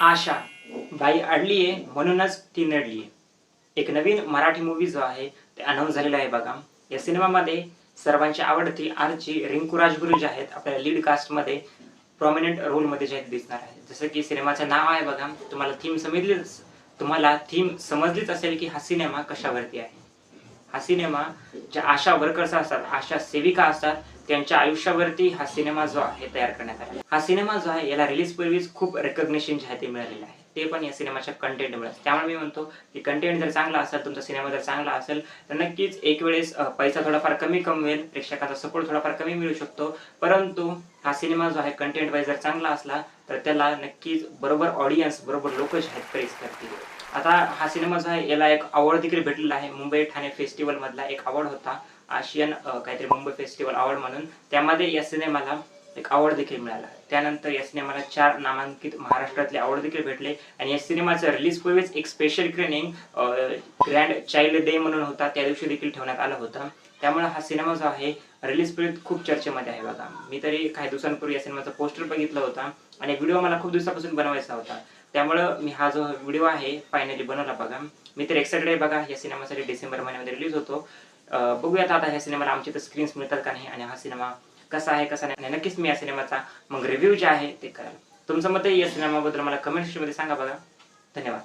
आशा बाई अडलीये म्हणूनच ती नडलीये. एक नवीन मराठी मूवी जो आहे ते अनाऊन्स झालेला आहे बघा. या सिनेमामध्ये सर्वांची आवडती आरची रिंकू राजगुरू जे आहेत. आपल्या लीड कास्टमध्ये प्रॉमिनंट रोलमध्ये जे आहेत दिसणार आहे जसं की सिनेमाचं नाव आहे बघा. तुम्हाला थीम समजलीच तुम्हाला थीम समजलीच असेल की हा सिनेमा कशावरती आहे. हा सिनेमा ज्या आशा वर्कर्स असतात आशा सेविका असतात त्यांच्या आयुष्यावरती हा सिनेमा जो आहे तयार करण्यात आला हा सिनेमा जो आहे याला रिलीज पूर्वीच खूप रेकग्नेशन जे आहे ते मिळालेलं आहे. ते पण या सिनेमाच्या कंटेंटमुळे त्यामुळे मी म्हणतो की कंटेंट जर चांगला असेल तुमचा सिनेमा जर चांगला असेल तर नक्कीच एक वेळेस पैसा थोडाफार कमी कमवेल प्रेक्षकाचा सपोर्ट थोडाफार कमी मिळू शकतो. परंतु हा सिनेमा जो आहे कंटेंट वाईज जर चांगला असला तर त्याला नक्कीच बरोबर ऑडियन्स बरोबर लोक जे आहेत प्रेस करतील. आता हा सिनेमा जो आहे याला एक अवॉर्ड देखील भेटलेला आहे. मुंबई ठाणे फेस्टिवल मधला एक अवॉर्ड होता आशियन काहीतरी मुंबई फेस्टिवल अवॉर्ड म्हणून. त्यामध्ये या सिनेमाला एक अवॉर्ड देखील मिळाला. त्यानंतर या सिनेमाला चार नामांकित महाराष्ट्रातले अवॉर्ड देखील भेटले. आणि या सिनेमाचं रिलीज पूर्वीच एक special screening grand child day म्हणून होता. त्या दिवशी देखील ठेवण्यात आला होता. त्यामुळे हा सिनेमा जो आहे रिलीज पूर्वी खूप चर्चेमध्ये आहे बघा. मी तरी काही दिवसांपूर्वी या सिनेमाचा पोस्टर बघितला होता. आणि व्हिडिओ मला खूप दिवसापासून बनवायचा होता. त्यामुळं मी हा जो व्हिडिओ आहे फायनली बनवला बघा. मी तर एक्साइटेड आहे बघा. या सिनेमासाठी डिसेंबर महिन्यामध्ये रिलीज होतो. बघूयात आता ह्या सिनेमाला आमच्या तर स्क्रीन्स मिळतात का नाही? आणि हा सिनेमा कसा आहे कसा नाही नक्कीच मी या सिनेमाचा मग रिव्ह्यू जे आहे ते करेल तुमचं मत या सिनेमाबद्दल मला कमेंट सेक्शनमध्ये सांगा बघा. धन्यवाद.